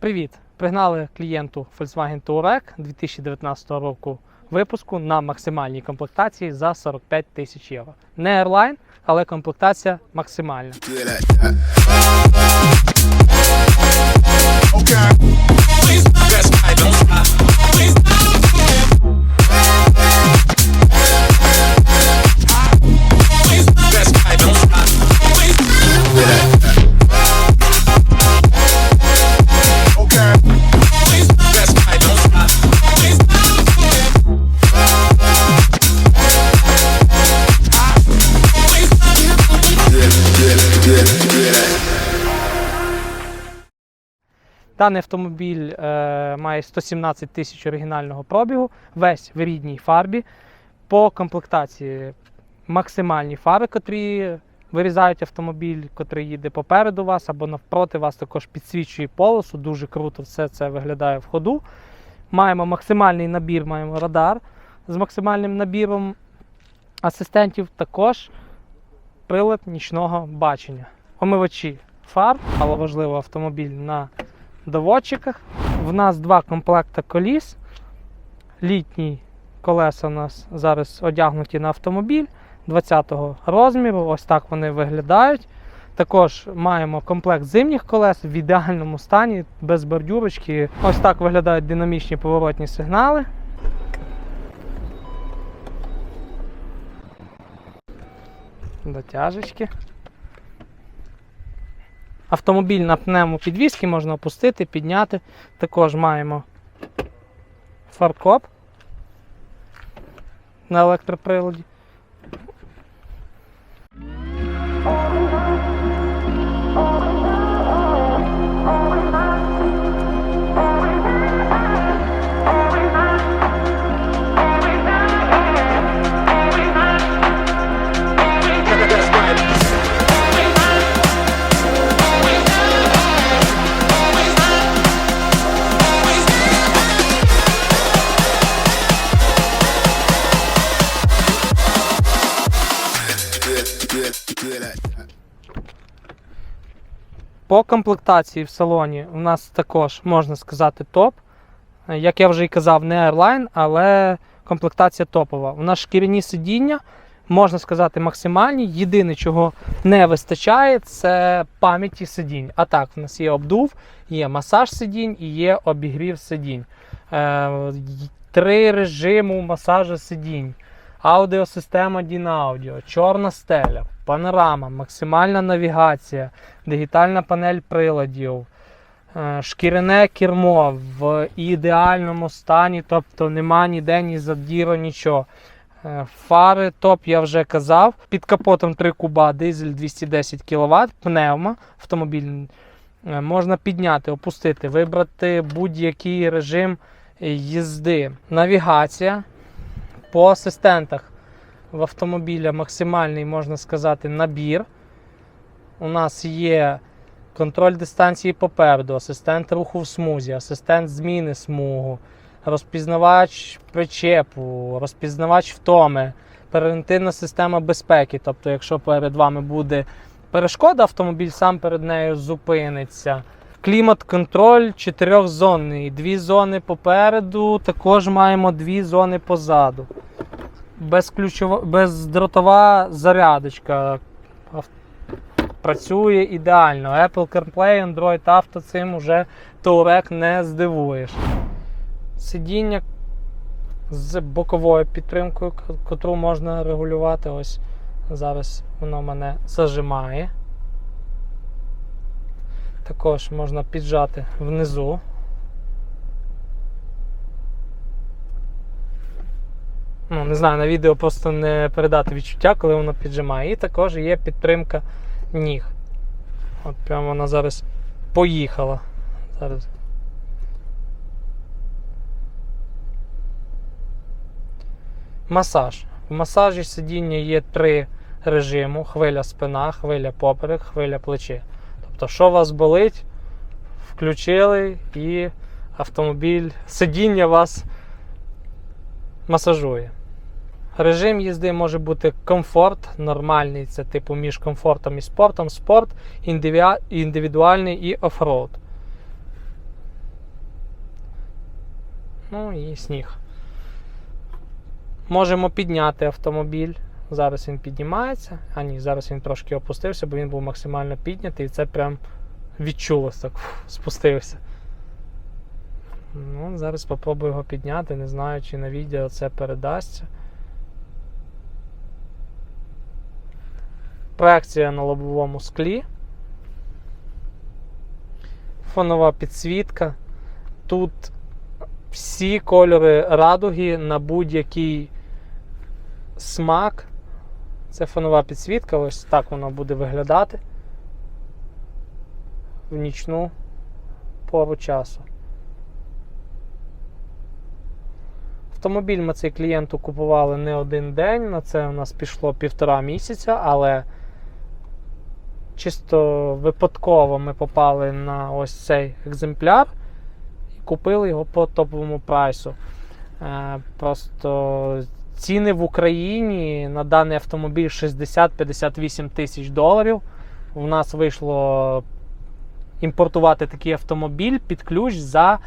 Привіт! Пригнали клієнту Volkswagen Touareg 2019 року випуску на максимальній комплектації за 45 тисяч євро. Не Airline, але комплектація максимальна. Okay. Даний автомобіль е, має 117 тисяч оригінального пробігу, весь в рідній фарбі. По комплектації максимальні фари, котрі вирізають автомобіль, котрий їде попереду вас або навпроти вас, також підсвічує полосу. Дуже круто все це виглядає в ходу. Маємо максимальний набір, маємо радар з максимальним набіром асистентів, також прилад нічного бачення. Омивачі фар, але важливо автомобіль на доводчиках. В нас два комплекти коліс. Літні колеса у нас зараз одягнуті на автомобіль 20-го розміру. Ось так вони виглядають. Також маємо комплект зимніх колес в ідеальному стані, без бордюрочки. Ось так виглядають динамічні поворотні сигнали. Дотяжечки. Автомобіль на пневмопідвізки можна опустити, підняти. Також маємо фаркоп на електроприладі. По комплектації в салоні у нас також можна сказати топ. Як я вже і казав, не Airline, але комплектація топова. У нас шкіряні сидіння, можна сказати, максимальні. Єдине, чого не вистачає, це пам'яті сидінь. А так, в нас є обдув, є масаж сидінь і є обігрів сидінь. Е, Три режиму масажу сидінь. Аудіосистема Дінаудіо, чорна стеля, панорама, максимальна навігація, дигітальна панель приладів, е, шкіряне кермо в ідеальному стані, тобто нема ніде ні задіру, нічого. Е, Фари топ, я вже казав. Під капотом 3 куба, дизель 210 кВт, пневма, автомобіль е, можна підняти, опустити, вибрати будь-який режим їзди. Навігація по асистентах в автомобіля максимальний, можна сказати, набір. У нас є контроль дистанції попереду, асистент руху в смузі, асистент зміни смугу, розпізнавач причепу, розпізнавач втоми, превентивна система безпеки. Тобто, якщо перед вами буде перешкода, автомобіль сам перед нею зупиниться. Клімат-контроль чотирьохзонний. Дві зони попереду, також маємо дві зони позаду. Безключова, бездротова зарядочка. Працює ідеально. Apple CarPlay, Android Auto цим уже Touareg не здивуєш. Сидіння з боковою підтримкою, котру можна регулювати. Ось зараз воно мене зажимає. Також можна піджати внизу. Ну, не знаю, на відео просто не передати відчуття, коли воно піджимає. І також є підтримка ніг. От прямо вона зараз поїхала. Зараз. Масаж. В масажі сидіння є три режиму: хвиля спина, хвиля поперек, хвиля плече. Тобто, що вас болить, включили і автомобіль, сидіння вас масажує. Режим їзди може бути комфорт, нормальний, це типу між комфортом і спортом, спорт, індивідуальний і оффроуд. Ну і сніг. Можемо підняти автомобіль. Зараз він піднімається. А ні, зараз він трошки опустився, бо він був максимально піднятий, і це прям відчулося так, фух, спустився. Ну, зараз спробую його підняти, не знаю, чи на відео це передасться. Проекція на лобовому склі. Фонова підсвітка. Тут всі кольори радуги на будь-який смак. Це фонова підсвітка, ось так воно буде виглядати в нічну пору часу. Автомобіль ми цей клієнту купували не один день, на це у нас пішло півтора місяця, але чисто випадково ми попали на ось цей екземпляр і купили його по топовому прайсу. Е, Просто ціни в Україні на даний автомобіль 60-58 тисяч доларів. У нас вийшло імпортувати такий автомобіль під ключ за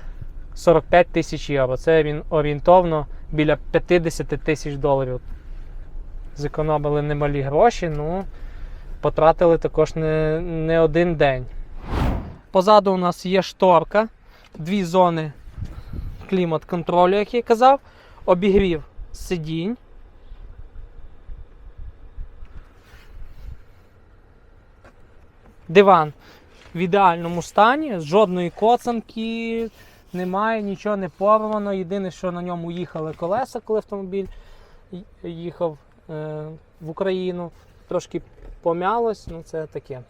45 тисяч євро. Це він орієнтовно біля 50 тисяч доларів. Зекономили немалі гроші, ну потратили також не, не один день. Позаду у нас є шторка, дві зони клімат-контролю, як я казав, обігрів сидінь. Диван в ідеальному стані, жодної коцанки, немає, нічого не порвано. Єдине, що на ньому їхали колеса, коли автомобіль їхав е, в Україну. Трошки пом'ялось, ну це таке.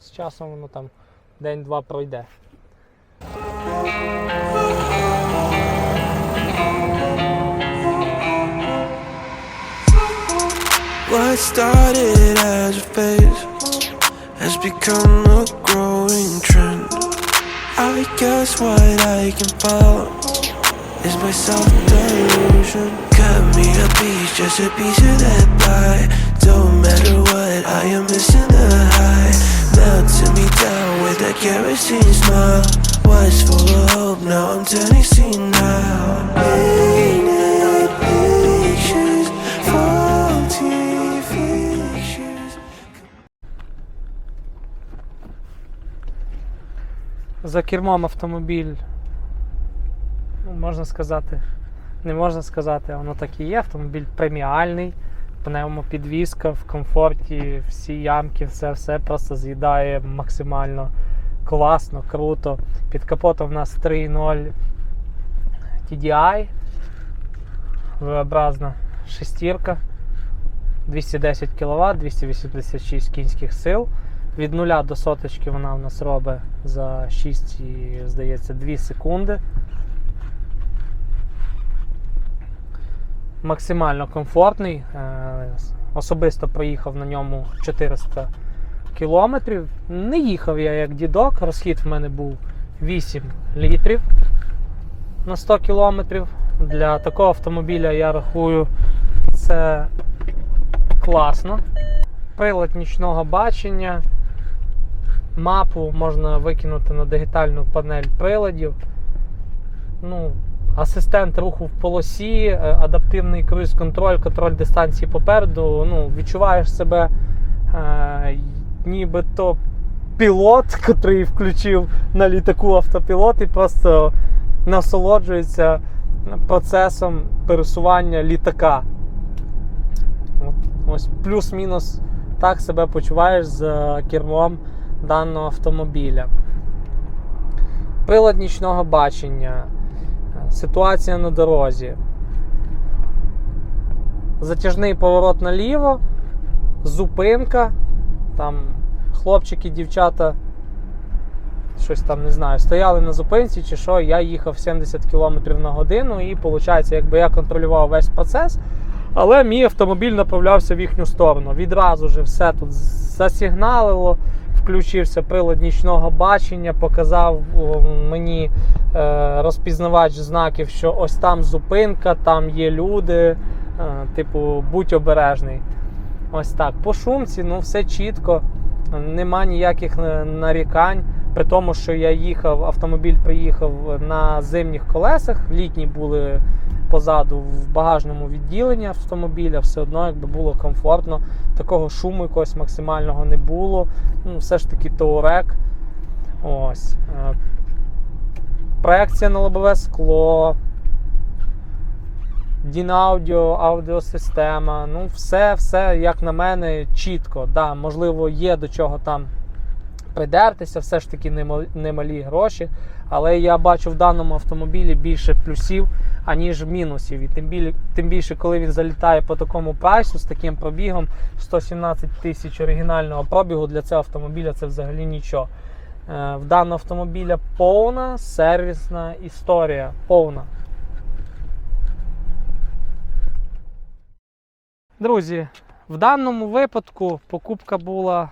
З часом воно там день-два пройде. What started as a phase has become a growing trend. I guess what I can follow is my self delusion. Cut me a piece, just a piece of that pie. Don't matter what, I am missing the high. Melting me down with that kerosene smile. Was full of hope, now I'm turning senile. Painted За кермом автомобіль, ну, можна сказати, не можна сказати, воно так і є. Автомобіль преміальний, пневмопідвізка в комфорті, всі ямки, все все просто з'їдає максимально класно, круто. Під капотом в нас 3.0 TDI, V-образна шестірка, 210 кВт, 286 кінських сил. Від нуля до соточки вона у нас робить за 6, і, здається, 2 секунди. Максимально комфортний. Е, Особисто проїхав на ньому 400 кілометрів. Не їхав я як дідок, розхід в мене був 8 літрів на 100 кілометрів. Для такого автомобіля я рахую це класно. Прилад нічного бачення. Мапу можна викинути на дигітальну панель приладів. Ну, асистент руху в полосі, е, адаптивний круїз-контроль, контроль дистанції попереду. Ну, відчуваєш себе е, нібито пілот, який включив на літаку автопілот і просто насолоджується процесом пересування літака. От, ось плюс-мінус так себе почуваєш за кермом даного автомобіля. Прилад нічного бачення, ситуація на дорозі. Затяжний поворот наліво, зупинка. Там хлопчики, дівчата, щось там не знаю, стояли на зупинці чи що, я їхав 70 км на годину, і виходить, якби я контролював весь процес. Але мій автомобіль направлявся в їхню сторону. Відразу ж все тут засігналило, включився прилад нічного бачення, показав мені е, розпізнавач знаків, що ось там зупинка, там є люди. Е, типу, будь обережний. Ось так. По шумці, ну все чітко, нема ніяких нарікань. При тому, що я їхав, автомобіль приїхав на зимніх колесах, літні були позаду в багажному відділенні автомобіля, все одно якби було комфортно. Такого шуму якогось максимального не було. Ну, все ж таки Touareg. Ось. Е, Проекція на лобове скло. Дінаудіо, аудіосистема. Ну, все, все, як на мене, чітко. Да, можливо, є до чого там придертися, все ж таки немалі гроші. Але я бачу в даному автомобілі більше плюсів, аніж мінусів. І тим більше, тим більше, коли він залітає по такому прайсу з таким пробігом 117 тисяч оригінального пробігу для цього автомобіля це взагалі нічого. Е, В даного автомобіля повна сервісна історія. Повна. Друзі, в даному випадку покупка була,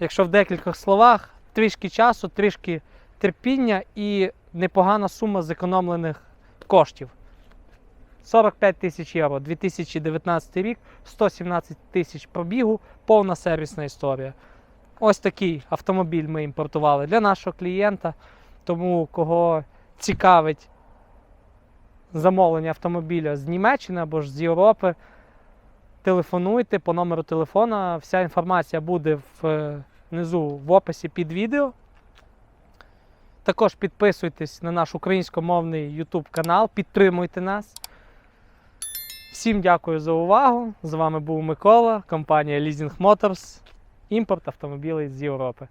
якщо в декількох словах, трішки часу, трішки терпіння і непогана сума зекономлених коштів. 45 тисяч євро, 2019 рік, 117 тисяч пробігу, повна сервісна історія. Ось такий автомобіль ми імпортували для нашого клієнта. Тому кого цікавить замовлення автомобіля з Німеччини або ж з Європи, телефонуйте по номеру телефона. Вся інформація буде внизу в описі під відео. Також підписуйтесь на наш українськомовний YouTube канал, підтримуйте нас. Всім дякую за увагу. З вами був Микола, компанія Leasing Motors, імпорт автомобілів з Європи.